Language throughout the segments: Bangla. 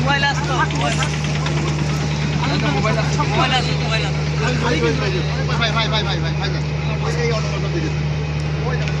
মোবাইল আসতো মোবাইল আসতো মোবাইল আসতো মোবাইল আসতো ভাই ভাই ভাই ভাই ভাই ভাই ভাই এই অটোটা দিয়ে দিন ওই দাঁড়া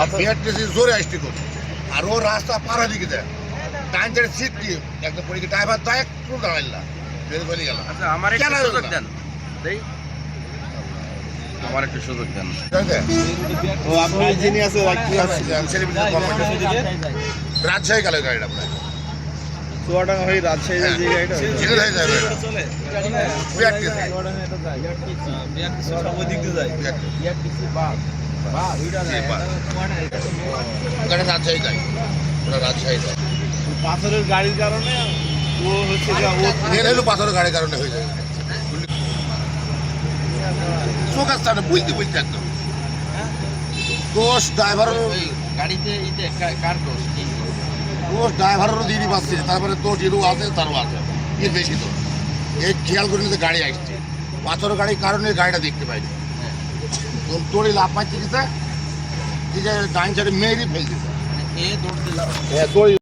আর বিআরটিসি জোরে আসতে করো আর ও রাস্তা পাড়া দিকে দেয় ডাইন সাইডে সিট দিয়ে একদম পড়ে ড্রাইভার তো একটু দাঁড়াইলা বের চলে গেল। আচ্ছা আমার একটু কেন? দেন। আমার একটু সুযোগ দেন। ও আপনার। রাজশাহী চুয়াডাঙ্গা হয়ে রাজশাহী হ্যাঁ। যে গাড়িটা যেটা হয়ে যাবে। বিআরটিসি বিআরটিসি ওখানে রাজশাহী যায়। ওরা রাজশাহী যায়। পাথরের গাড়ির কারণে ও হচ্ছে যে ও এর হলো পাথরের গাড়ির কারণে হয়ে যায়। বুঝতে বুঝতে একদম। দোষ ড্রাইভারেরও গাড়িতে কার দোষ? দোষ ড্রাইভারেরও দিদি পাচ্ছে তারপরে দোষ এরও আছে তারও আছে। এর বেশি তো। এই খেয়াল করে নিতে গাড়ি আসছে। পাথর গাড়ির কারণে গাড়িটা দেখতে পাইনি। তোর লাভ পাচ্ছে কিসে ঠিক আছে ডাইন সাইডে মেয়েরই ফেলছে। দিতে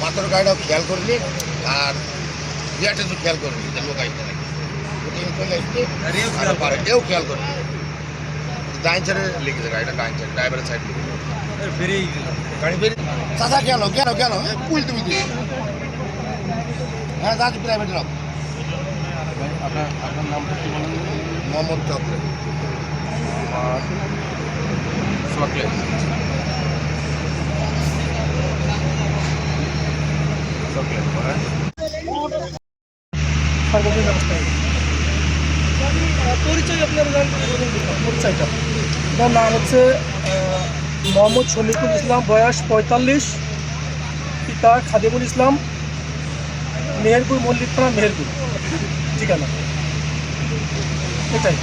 পাথরের গাড়িটা খেয়াল করলি আর ইয়েটা তো খেয়াল করলি যে লোক আইতে নাকি। চলে আসছে আর পারে এও খেয়াল করলি ডাইন সাইডে লেগেছে গাড়িটা ডাইন সাইড ড্রাইভারের সাইড লেগেছে গাড়ি বেরিয়ে চাচা গেল গেল গেল। পুলতে বুঝতে হ্যাঁ যাচ্ছি প্রাইভেট লোক আপনার আপনার নামটা কি বলেন? মোহাম্মদ চকলেট হ্যাঁ পরিচয় আপনার পরিচয়টা? ওনার নাম হচ্ছে মোহাম্মদ শলিকুল ইসলাম বয়স পঁয়তাল্লিশ। পিতা খাদিমুল ইসলাম মেহেরপুর মল্লিকপাড়া মেহেরপুর। ঠিকানা? এটাই।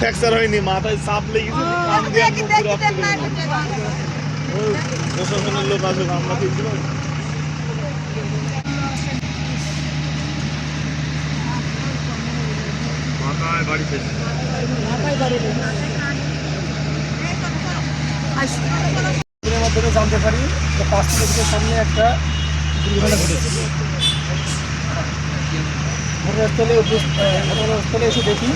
ফ্র্যাকচার হয়নি মাথায় চাপ লেগেছে কান দিয়ে রক্ত প্রশাসনের লোক আছে আমরা দেখছি না মাথায় বাড়ি পেয়েছে এর মাধ্যমে জানতে পারি যে পাঁচ কিলোমিটার সামনে একটা দুর্ঘটনা ঘটেছে। ঘটনাস্থলে ঘটনাস্থলে এসে দেখি